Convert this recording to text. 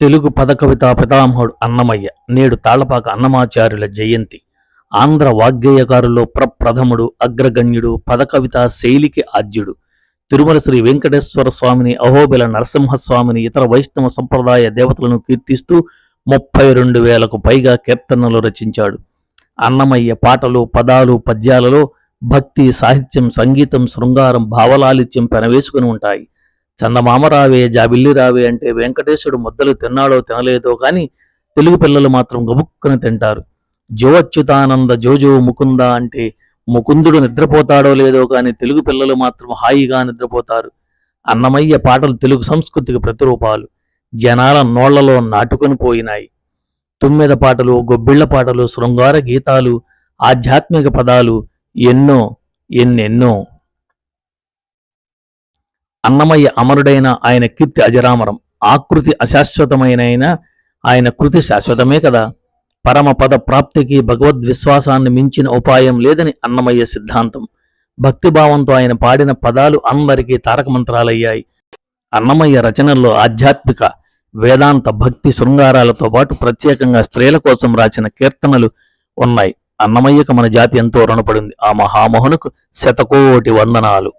తెలుగు పదకవిత పితామహుడు అన్నమయ్య నేడు తాళ్ళపాక అన్నమాచార్యుల జయంతి. ఆంధ్ర వాగ్గేయకారుల్లో ప్రప్రథముడు అగ్రగణ్యుడు పదకవిత శైలికి ఆద్యుడు. తిరుమల శ్రీ వెంకటేశ్వర స్వామిని అహోబిల నరసింహస్వామిని ఇతర వైష్ణవ సంప్రదాయ దేవతలను కీర్తిస్తూ ముప్పై రెండు వేలకు పైగా కీర్తనలు రచించాడు. అన్నమయ్య పాటలు పదాలు పద్యాలలో భక్తి సాహిత్యం సంగీతం శృంగారం భావలాలిత్యం పెనవేసుకుని ఉంటాయి. చందమామ రావే జాబిల్లి రావే అంటే వెంకటేశ్వరుడు ముద్దలు తిన్నాడో తినలేదో కానీ తెలుగు పిల్లలు మాత్రం గబుక్కుని తింటారు. జో అచ్యుతానంద జోజో ముకుంద అంటే ముకుందుడు నిద్రపోతాడో లేదో కానీ తెలుగు పిల్లలు మాత్రం హాయిగా నిద్రపోతారు. అన్నమయ్య పాటలు తెలుగు సంస్కృతికి ప్రతిరూపాలు. జనాల నోళ్ళలో నాటుకొని పోయినాయి. తుమ్మెద పాటలు గొబ్బిళ్ళ పాటలు శృంగార గీతాలు ఆధ్యాత్మిక పదాలు ఎన్నో ఎన్నెన్నో అన్నమయ్య అమరుడైన ఆయన కీర్తి అజరామరం ఆకృతి అశాశ్వతమైన ఆయన కృతి శాశ్వతమే కదా. పరమపద ప్రాప్తికి భగవద్విశ్వాసాన్ని మించిన ఉపాయం లేదని అన్నమయ్య సిద్ధాంతం. భక్తిభావంతో ఆయన పాడిన పదాలు అందరికీ తారకమంత్రాలయ్యాయి అన్నమయ్య రచనల్లో ఆధ్యాత్మిక వేదాంత భక్తి శృంగారాలతో పాటు ప్రత్యేకంగా స్త్రీల కోసం రాసిన కీర్తనలు ఉన్నాయి. అన్నమయ్యకు మన జాతి ఎంతో రుణపడింది. ఆ మహామోహనుకు శతకోటి వందనాలు.